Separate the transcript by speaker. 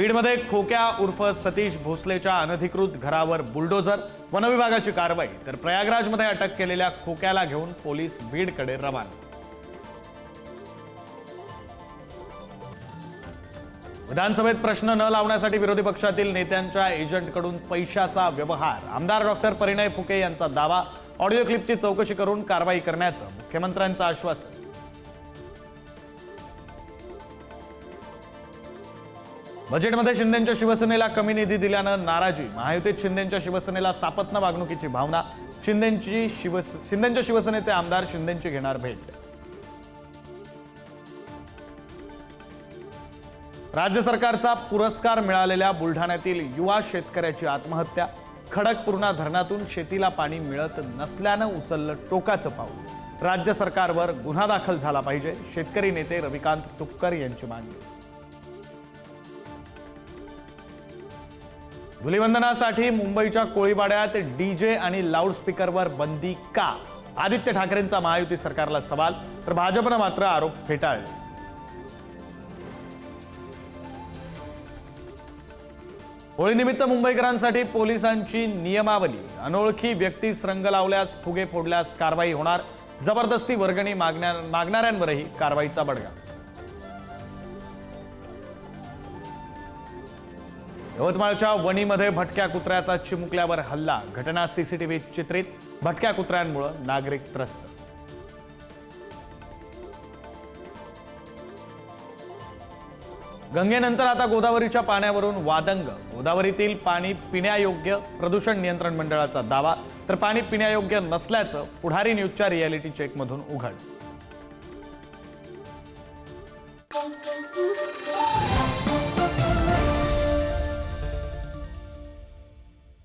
Speaker 1: बीडमध्ये खोक्या उर्फ सतीश भोसलेच्या अनधिकृत घरावर बुलडोझर वनविभागाची कारवाई तर प्रयागराजमध्ये अटक केलेल्या खोक्याला घेऊन पोलीस बीडकडे रवाना. विधानसभेत प्रश्न न लावण्यासाठी विरोधी पक्षातील नेत्यांच्या एजंटकडून पैशाचा व्यवहार. आमदार डॉक्टर परिणय फुके यांचा दावा. ऑडिओ क्लिपची चौकशी करून कारवाई करण्याचं मुख्यमंत्र्यांचं आश्वासन. बजेटमध्ये शिंदेच्या शिवसेनेला कमी निधी दिल्यानं नाराजी. महायुतीत शिंदेच्या शिवसेनेला सापत्न वागणुकीची भावना. शिंदेची शिवस शिंदेच्या शिवसेनेचे आमदार शिंदेची घेणार भेट. राज्य सरकारचा पुरस्कार मिळालेल्या बुलढाण्यातील युवा शेतकऱ्याची आत्महत्या. खडकपूर्णा धरणातून शेतीला पाणी मिळत नसल्यानं उचललं टोकाचं पाऊल. राज्य सरकारवर गुन्हा दाखल झाला पाहिजे शेतकरी नेते रविकांत तुपकर यांची मागणी. धुलिवंदनासाठी मुंबईच्या कोळीवाड्यात डीजे आणि लाऊडस्पीकरवर बंदी का? आदित्य ठाकरेंचा महायुती सरकारला सवाल तर भाजपनं मात्र आरोप फेटाळले. होळीनिमित्त मुंबईकरांसाठी पोलिसांची नियमावली. अनोळखी व्यक्तीस रंग लावल्यास फुगे फोडल्यास कारवाई होणार. जबरदस्ती वर्गणी मागण्या मागणाऱ्यांवरही कारवाईचा बडगा. यवतमाळच्या वणीमध्ये भटक्या कुत्र्याचा चिमुकल्यावर हल्ला घटना सीसीटीव्हीत चित्रित भटक्या कुत्र्यांमुळे नागरिक त्रस्त. गंगेनंतर आता गोदावरीच्या पाण्यावरून वादंग. गोदावरीतील पाणी पिण्यायोग्य प्रदूषण नियंत्रण मंडळाचा दावा तर पाणी पिण्यायोग्य नसल्याचं पुढारी न्यूजच्या रियालिटी चेकमधून उघड.